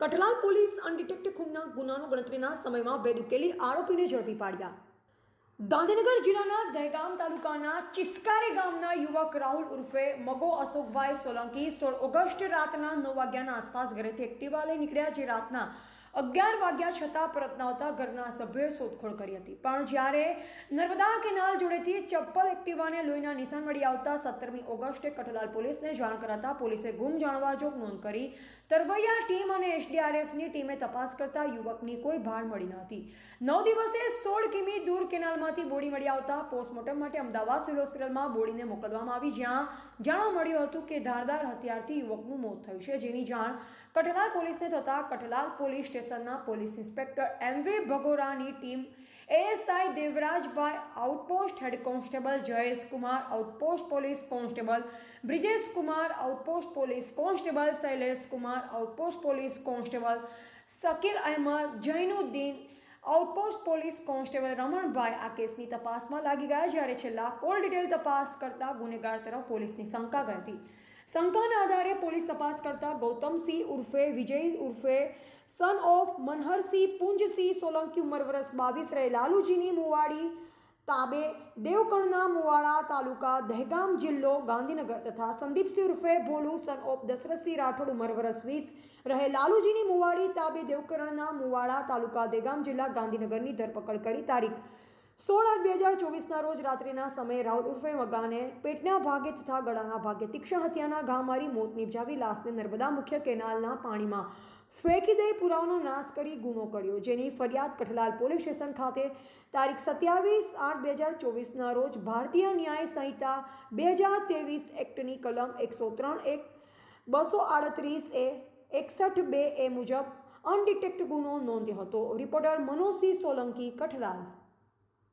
Kathlal police અનડિટેક્ટ ખૂનના ગુનાનો ગણતરીના સમયમાં બે દુકેલી આરોપીને ઝડપી પાડ્યા. ગાંધીનગર જિલ્લાના દહેગામ તાલુકાના ચિસ્કારી ગામના યુવક રાહુલ ઉર્ફે મગો અશોકભાઈ સોલંકી સોળ ઓગસ્ટ રાતના નવ વાગ્યાના આસપાસ ઘરેથી એક્ટિવા લઈ નીકળ્યા જે રાતના અગિયાર વાગ્યા છતાં પરત ન આવતા ઘરના સભ્યોએ શોધખોળ કરી હતી. પણ જ્યારે નર્મદા કેનાલ જોડેથી ચપ્પલ એક્ટિવાને લોહીના નિશાન મળી આવતા સત્તરમી ઓગસ્ટે કઠલાલ પોલીસને જાણ કરાતા પોલીસે ગુમ જાણવા જોગ નોંધ કરી તરવૈયા ટીમ અને એસડીઆરએફની ટીમે તપાસ કરતા યુવકની કોઈ ભાળ મળી ન હતી. નવ દિવસે સોળ કિમી દૂર કેનાલમાંથી બોડી મળી આવતા પોસ્ટમોર્ટમ માટે અમદાવાદ સિવિલ હોસ્પિટલમાં બોડીને મોકલવામાં આવી, જ્યાં જાણવા મળ્યું હતું કે ધારદાર હથિયારથી યુવકનું મોત થયું છે. જેની જાણ કઠલાલ પોલીસને થતાં કઠલાલ પોલીસ સ્ટેશનના police inspector M V ભગોરાની team ASI Devrajbhai outpost head constable Jayesh Kumar outpost police constable Brijesh Kumar outpost police constable Shailesh Kumar outpost police constable Shakil Ahmed, Jainuddin outpost police constable Ramanbhai આ કેસની તપાસમાં લાગી ગયા જ્યારે છેલ્લા call detail તપાસ કરતા ગુનેગાર તરફ પોલીસની શંકા ગઈ હતી. શંકાના આધારે પોલીસ તપાસ કરતા ગૌતમસિંહ ઉર્ફે, વિજય ઉર્ફે સન ઓફ મનહરસિંહ પુંજસિંહ સોલંકી ઉંમર વર્ષ બાવીસ રહે, લાલુજીની મુવાડી તાબે, દેવકણના મુવાડા તાલુકા દહેગામ જિલ્લો ગાંધીનગર તથા સંદીપસિંહ ઉર્ફે ભોલુ સન ઓફ દશરથસિંહ રાઠોડ ઉંમર વર્ષ વીસ રહે, લાલુજીની મુવાડી તાબે, દેવકરણના મુવાડા તાલુકા દહેગામ જિલ્લા ગાંધીનગરની ધરપકડ કરી તારીખ સોળ આઠ બે હજાર ચોવીસના રોજ રાત્રિના સમયે રાહુલ ઉર્ફે મગાને પેટના ભાગે તથા ગળાના ભાગે તીક્ષ્ણ હત્યાના ઘા મારી મોત નિપજાવી લાશને નર્મદા મુખ્ય કેનાલના પાણીમાં ફેંકી દઈ પુરાવાનો નાશ કરી ગુનો કર્યો. જેની ફરિયાદ કઠલાલ પોલીસ સ્ટેશન ખાતે તારીખ સત્યાવીસ આઠ બે હજાર ચોવીસના રોજ ભારતીય ન્યાય સંહિતા બે હજાર ત્રેવીસ એક્ટની કલમ એકસો ત્રણ એક બસો આડત્રીસ એ, એકસઠ બે એ મુજબ અનડિટેક્ટ ગુનો નોંધ્યો હતો. રિપોર્ટર મનોજસિંહ સોલંકી, કઠલાલ.